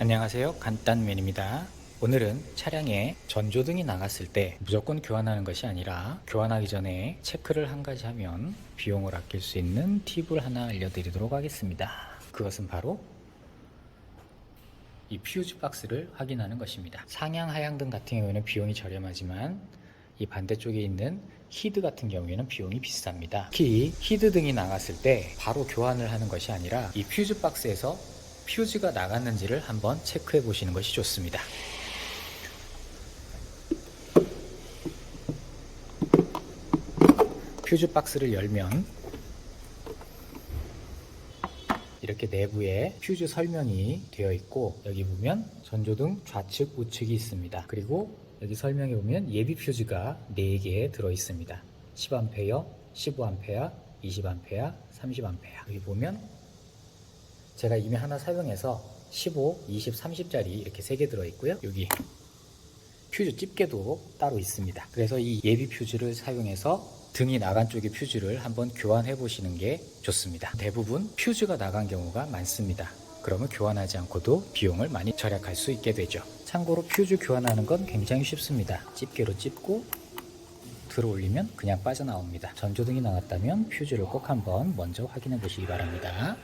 안녕하세요. 간단맨입니다. 오늘은 차량에 전조등이 나갔을 때 무조건 교환하는 것이 아니라 교환하기 전에 체크를 한 가지 하면 비용을 아낄 수 있는 팁을 하나 알려드리도록 하겠습니다. 그것은 바로 이 퓨즈 박스를 확인하는 것입니다. 상향 하향등 같은 경우에는 비용이 저렴하지만 이 반대쪽에 있는 히드 같은 경우에는 비용이 비쌉니다. 특히 히드 등이 나갔을 때 바로 교환을 하는 것이 아니라 이 퓨즈 박스에서 퓨즈가 나갔는지를 한번 체크해 보시는 것이 좋습니다. 퓨즈 박스를 열면 이렇게 내부에 퓨즈 설명이 되어 있고 여기 보면 전조등 좌측 우측이 있습니다. 그리고 여기 설명에 보면 예비 퓨즈가 4개 들어 있습니다. 10A, 15A, 20A, 30A. 여기 보면 제가 이미 하나 사용해서 15, 20, 30짜리 이렇게 3개 들어 있고요. 여기 퓨즈 집게도 따로 있습니다. 그래서 이 예비 퓨즈를 사용해서 등이 나간 쪽의 퓨즈를 한번 교환해 보시는 게 좋습니다. 대부분 퓨즈가 나간 경우가 많습니다. 그러면 교환하지 않고도 비용을 많이 절약할 수 있게 되죠. 참고로 퓨즈 교환하는 건 굉장히 쉽습니다. 집게로 찝고 들어 올리면 그냥 빠져나옵니다. 전조등이 나갔다면 퓨즈를 꼭 한번 먼저 확인해 보시기 바랍니다.